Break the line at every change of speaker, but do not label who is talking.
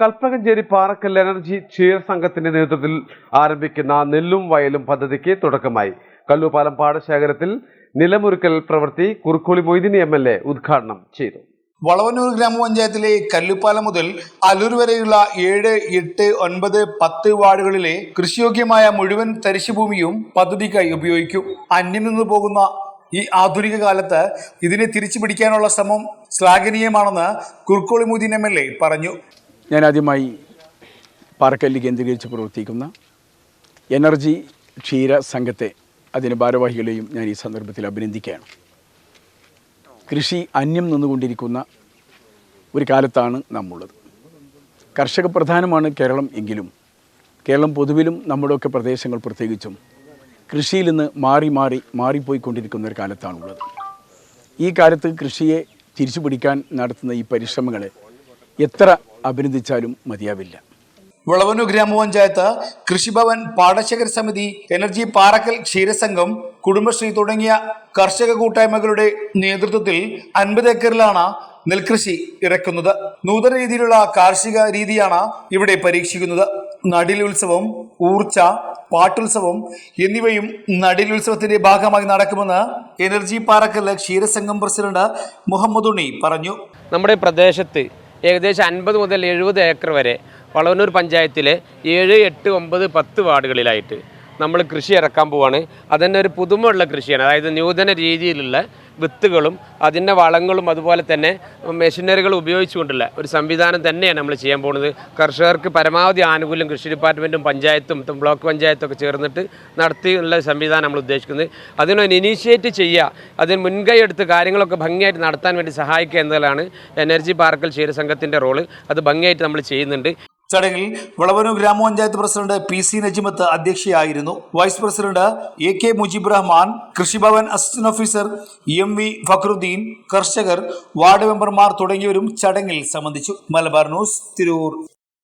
Kalpakanchery Parakkal energy ക്ഷീര സംഘത്തിന്റെ നേതൃത്വത്തിൽ ആരംഭിക്കുന്ന നെല്ലും വയലും പദ്ധതിക്ക് തുടക്കമായി. കല്ലുപാലം പാടശേഖരത്തിൽ നിലമുറുക്കൽ പ്രവൃത്തി Kurukkoli Moideen M L A ഉദ്ഘാടനം ചെയ്തു.
വളവന്നൂർ ഗ്രാമപഞ്ചായത്തിലെ കല്ലുപ്പാലം മുതൽ അലൂർ വരെയുള്ള ഏഴ് എട്ട് ഒൻപത് പത്ത് വാർഡുകളിലെ കൃഷിയോഗ്യമായ മുഴുവൻ തരിശുഭൂമിയും പദ്ധതിക്കായി ഉപയോഗിക്കും. അന്യം നിന്ന് പോകുന്ന ഈ ആധുനിക കാലത്ത് ഇതിനെ തിരിച്ചു പിടിക്കാനുള്ള ശ്രമം ശ്ലാഘനീയമാണെന്ന് Kurukkoli Moideen M L A പറഞ്ഞു.
ഞാൻ ആദ്യമായി പാറക്കല്ല് കേന്ദ്രീകരിച്ച് പ്രവർത്തിക്കുന്ന എനർജി ക്ഷീര സംഘത്തെ അതിന് ഭാരവാഹികളെയും ഞാൻ ഈ സന്ദർഭത്തിൽ അഭിനന്ദിക്കുകയാണ്. കൃഷി അന്യം നിന്നുകൊണ്ടിരിക്കുന്ന ഒരു കാലത്താണ് നമ്മുള്ളത് കർഷക പ്രധാനമാണ് കേരളം എങ്കിലും കേരളം പൊതുവിലും നമ്മുടെയൊക്കെ പ്രദേശങ്ങൾ പ്രത്യേകിച്ചും കൃഷിയിൽ നിന്ന് മാറി മാറി മാറിപ്പോയിക്കൊണ്ടിരിക്കുന്ന ഒരു കാലത്താണുള്ളത്. ഈ കാലത്ത് കൃഷിയെ തിരിച്ചു പിടിക്കാൻ നടത്തുന്ന ഈ പരിശ്രമങ്ങളെ എത്ര അഭിനന്ദിച്ചാലും മതിയാവില്ല.
വിളവനൂർ ഗ്രാമപഞ്ചായത്ത് കൃഷിഭവൻ പാടശേഖര സമിതി എനർജി പാറക്കൽ ക്ഷീരസംഘം കുടുംബശ്രീ തുടങ്ങിയ കർഷക കൂട്ടായ്മകളുടെ നേതൃത്വത്തിൽ അൻപത് ഏക്കറിലാണ് നെൽകൃഷി ഇറക്കുന്നത്. നൂതന രീതിയിലുള്ള കാർഷിക രീതിയാണ് ഇവിടെ പരീക്ഷിക്കുന്നത്. നടിലുത്സവം ഊർച്ച പാട്ടുത്സവം എന്നിവയും നടിലുത്സവത്തിന്റെ ഭാഗമായി നടക്കുമെന്ന് എനർജി പാറക്കൽ ക്ഷീരസംഘം പ്രസിഡന്റ് മുഹമ്മദ് ഉണ്ണി പറഞ്ഞു.
നമ്മുടെ പ്രദേശത്ത് ഏകദേശം അൻപത് മുതൽ എഴുപത് ഏക്കർ വരെ വളവന്നൂർ പഞ്ചായത്തിലെ ഏഴ് എട്ട് ഒമ്പത് പത്ത് വാർഡുകളിലായിട്ട് നമ്മൾ കൃഷി ഇറക്കാൻ പോവാണ്. അതന്നെ ഒരു പുതുമയുള്ള കൃഷിയാണ്. അതായത് നൂതന രീതിയിലുള്ള വിത്തുകളും അതിന്റെ വളങ്ങളും അതുപോലെ തന്നെ മെഷീനറികൾ ഉപയോഗിച്ചുകൊണ്ടുള്ള ഒരു സംവിധാനം തന്നെയാണ് നമ്മൾ ചെയ്യാൻ പോകുന്നത്. കർഷകർക്ക് പരമാവധി ആനുകൂല്യം കൃഷി ഡിപ്പാർട്ട്മെന്റും പഞ്ചായത്തും ബ്ലോക്ക് പഞ്ചായത്തും ഒക്കെ ചേർന്നിട്ട് നടത്തിയുള്ള സംവിധാനം നമ്മൾ ഉദ്ദേശിക്കുന്നത്. അതിനൊരു ഇനീഷ്യേറ്റ് ചെയ്യുക അതിന് മുൻകൈ എടുത്ത് കാര്യങ്ങളൊക്കെ ഭംഗിയായിട്ട് നടത്താൻ വേണ്ടി സഹായിക്കുക എന്നതാണ് എനർജി പാർക്കൽ ക്ഷീരസംഘത്തിന്റെ റോൾ. അത് ഭംഗിയായിട്ട് നമ്മൾ ചെയ്യുന്നുണ്ട്.
ചടങ്ങിൽ വളവനൂർ ഗ്രാമപഞ്ചായത്ത് president P C Najimath അധ്യക്ഷയായിരുന്നു. Vice president A K Mujeeb Rahman Krishibhavan assistant officer M V Fakhruddin കർഷകർ വാർഡ് മെമ്പർമാർ തുടങ്ങിയവരും ചടങ്ങിൽ സംബന്ധിച്ചു. മലബാർ ന്യൂസ് തിരൂർ.